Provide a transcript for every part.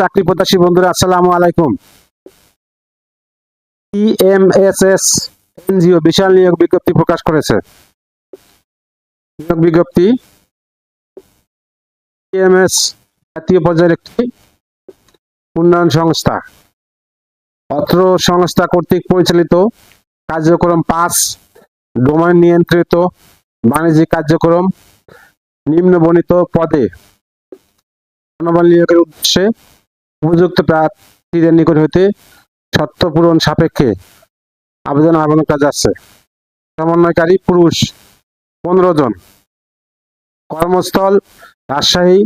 চাকরি প্রত্যাশী বন্ধুরা, আসসালামু আলাইকুম। ইএমএসএস এনজিও বিশাল নিয়োগ বিজ্ঞপ্তি প্রকাশ করেছে। নিয়োগ বিজ্ঞপ্তি ইএমএস জাতীয় পর্যায়ের একটি উন্নয়ন সংস্থা। অত্র সংস্থা কর্তৃক পরিচালিত কার্যক্রম পাঁচ ডোমেন নিয়ন্ত্রিত বাণিজ্যিক কার্যক্রম নিম্নবর্ণিত পদে জনবল নিয়োগের উদ্দেশ্যে উপযুক্ত প্রার্থীদের নিকট হইতে শর্ত পূরণ সাপেক্ষে আবেদন আহ্বান কাজ আছে সমন্বয়কারী পুরুষ পনেরো জন। কর্মস্থল রাজশাহী,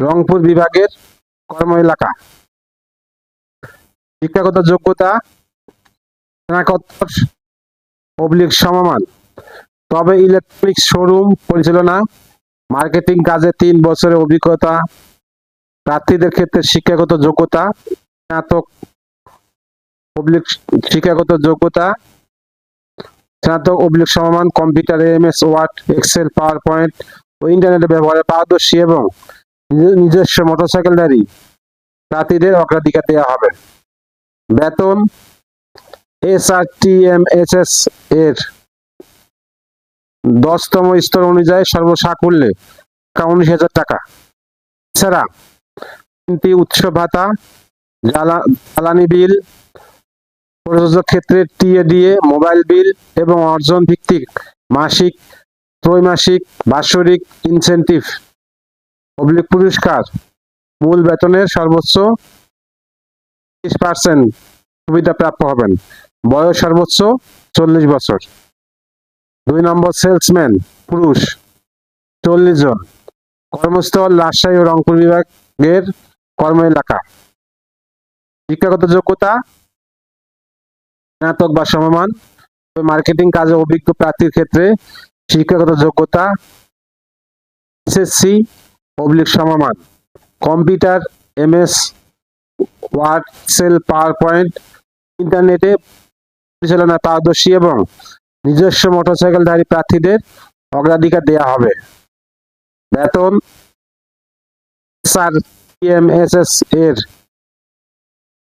রংপুর বিভাগের কর্ম এলাকা। শিক্ষাগত যোগ্যতা, স্নাতকোত্তর অবলিক সমমান। তবে ইলেকট্রনিক্স শোরুম পরিচালনা মার্কেটিং কাজে তিন বছরের অভিজ্ঞতা প্রার্থীদের ক্ষেত্রে শিক্ষাগত যোগ্যতা, স্নাতক অবলিক শিক্ষাগত যোগ্যতা, স্নাতক অবলিক সমমান computer MS Word Excel PowerPoint ও ইন্টারনেট ব্যবহারে পারদর্শী এবং নিজ- নিজস্ব মোটরসাইকেলধারী প্রার্থীদের অগ্রাধিকার দেওয়া হবে। বেতন S R T M S S এর দশতম স্তর অনুযায়ী সর্বসাকুল্যে উনিশ হাজার টাকা। এছাড়া তিনটি উৎসব ভাতা জ্বালানি বিল প্রযোজক ক্ষেত্রে টিএডিএ মোবাইল বিল এবং অর্জন ভিত্তিক মাসিক, ত্রৈমাসিক, বাৎসরিক ইনসেনটিভ অবলিক পুরস্কার, মূল বেতনের সর্বোচ্চ তিরিশ পার্সেন্ট সুবিধা প্রাপ্য হবেন। বয়স সর্বোচ্চ চল্লিশ বছর। দুই নম্বর সেলসম্যান, পুরুষ, চল্লিশ জন। কর্মস্থল, রাজশাহী ও রংপুর বিভাগের কর্ম এলাকা। শিক্ষাগত যোগ্যতা, স্নাতক বা সমমান মার্কেটিং কাজে অভিজ্ঞ প্রার্থীর ক্ষেত্রে শিক্ষাগত যোগ্যতা এসএসসি অবলিক সমমান। Computer MS Word Excel PowerPoint ইন্টারনেটে পরিচালনা পারদর্শী এবং নিজস্ব মোটরসাইকেলধারী প্রার্থীদের অগ্রাধিকার দেওয়া হবে। বেতন, স্যার এস এর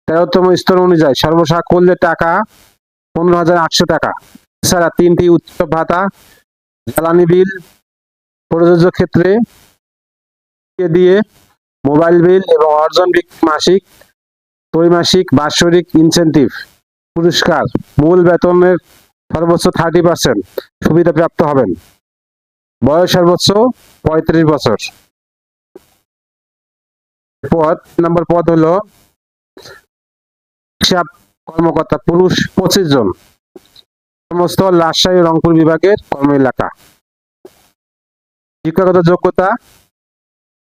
তেরোতম স্তর অনুযায়ী সর্বসাকুল্যে টাকা পনেরো হাজার আটশো টাকা। এছাড়া তিনটি উৎসব ভাতা, জ্বালানি বিল, প্রযোজ্য ক্ষেত্রে দিয়ে মোবাইল বিল এবং অর্জন মাসিক, ত্রৈমাসিক বাৎসরিক ইনসেন্টিভ পুরস্কার মূল বেতনের সর্বোচ্চ থার্টি পার্সেন্ট সুবিধাপ্রাপ্ত হবেন। বয়স সর্বোচ্চ পঁয়ত্রিশ বছর। পদ নম্বর পদ হলো হিসাব কর্মকর্তা পুরুষ পঁচিশ জন। কর্মস্থল রাজশাহী রংপুর বিভাগের কর্ম এলাকা। শিক্ষাগত যোগ্যতা,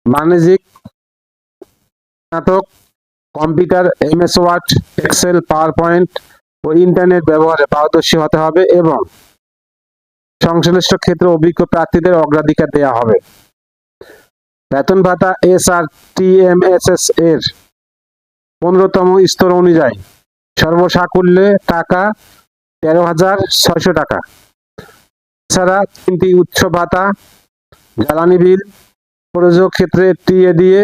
বাণিজ্যিক, স্নাতক, computer, MS Word, Excel PowerPoint ও ইন্টারনেট ব্যবহারে পারদর্শী হতে হবে এবং সংশ্লিষ্ট ক্ষেত্রে অভিজ্ঞ প্রার্থীদের অগ্রাধিকার দেওয়া হবে। বেতন ভাতা S R T M S S এর পনেরোতম স্তর অনুযায়ী সর্বসাকুল্যে টাকা তেরো হাজার ছয়শো টাকা। এছাড়া তিনটি উৎস ভাতা, জ্বালানি বিল, প্রযোজক ক্ষেত্রে টিএ দিয়ে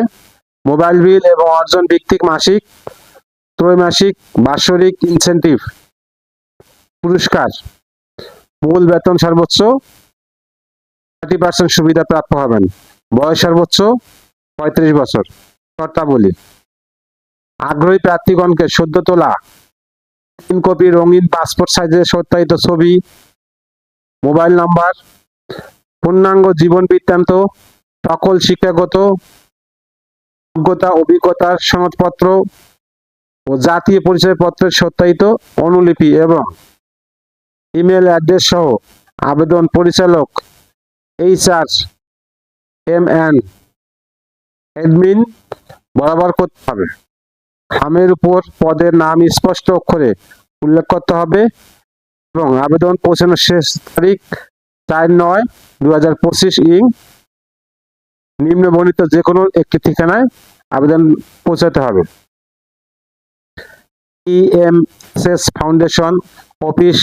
মোবাইল বিল এবং অর্জন ভিত্তিক মাসিক, ত্রৈমাসিক, বাৎসরিক ইনসেনটিভ পুরস্কার। মূল বেতন সর্বোচ্চ থার্টি পার্সেন্ট সুবিধা প্রাপ্য হবেন। বয়স সর্বোচ্চ পঁয়ত্রিশ বছর। শর্তাবলী আগ্রহী প্রার্থীগণকে সদ্য তোলা। তিন কপি রঙিন পাসপোর্ট সাইজের সত্যায়িত ছবি। Mobile number. পূর্ণাঙ্গ জীবন বৃত্তান্ত। সকল শিক্ষাগত যোগ্যতা অভিজ্ঞতার সনদপত্র ও জাতীয় পরিচয়পত্রের সত্যায়িত অনুলিপি এবং ইমেল অ্যাড্রেস সহ আবেদন পরিচালক H R M N admin বরাবর করতে হবে। খামের উপর পদের নাম স্পষ্ট অক্ষরে উল্লেখ করতে হবে এবং আবেদন পৌঁছানোর শেষ তারিখ চার নয় দু হাজার পঁচিশ ইং। নিম্ন বর্ণিত যে কোনো একটি ঠিকানায় আবেদন পৌঁছাতে হবে। EMSS foundation office,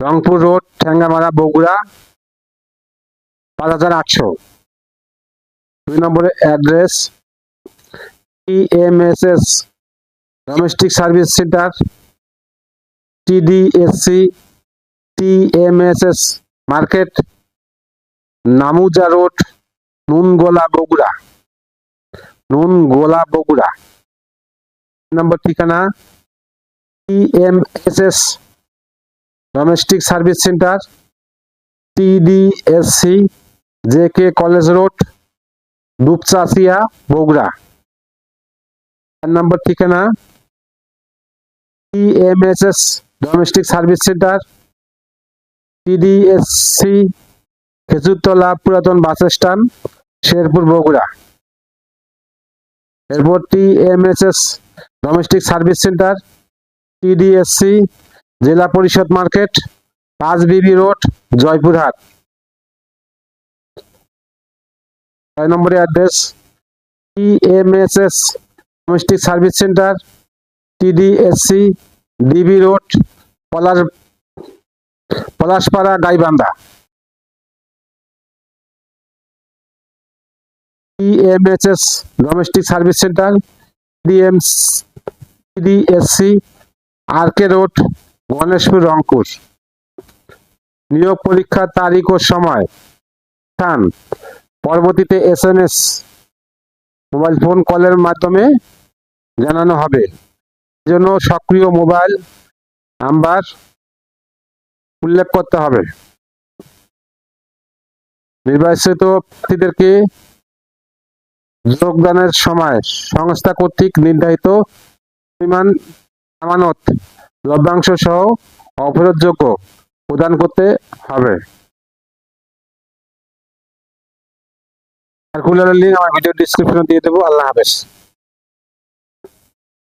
Rangpur road Thengamara Bogura, পাঁচ হাজার আটশো। দুই নম্বরে address TMSS domestic service centre TDSC, TMSS market, Namuja road, Nungola Bogura. Nungola Bogura. নম্বর ঠিকানা, TMSS domestic service centre TDSC, J K college road Dupchanchia Bogura. চার নম্বর ঠিকানা, TMSS domestic service centre TDSC, Khejurtola পুরাতন bus stand, Sherpur Bogura. এরপর TMSS domestic service centre TDSC, Zila Parishad market, পাঁচ BB road, Joypurhat. ছয় নম্বরের address, TMSS domestic service centre TDSC, DB road, Palash, Palashpara, Gaibandha. TMSS domestic service centre DM TDSC, RK road, Ganeshpur, Rangpur. নিয়োগ পরীক্ষার তারিখ ও সময়। স্থান পরবর্তীতে S M S mobile phone কলের মাধ্যমে জানানো হবে। জন্য সক্রিয় মোবাইল নাম্বার উল্লেখ করতে হবে। নির্বাচিত প্রার্থীদেরকে যোগদানের সময় সংস্থা কর্তৃক নির্ধারিত পরিমাণ আমানত, লভ্যাংশ সহ অফেরতযোগ্য প্রদান করতে হবে। সার্কুলারের লিঙ্ক আমার ভিডিও ডিসক্রিপশনে দিয়ে দেবো। আল্লাহ হাফেজ।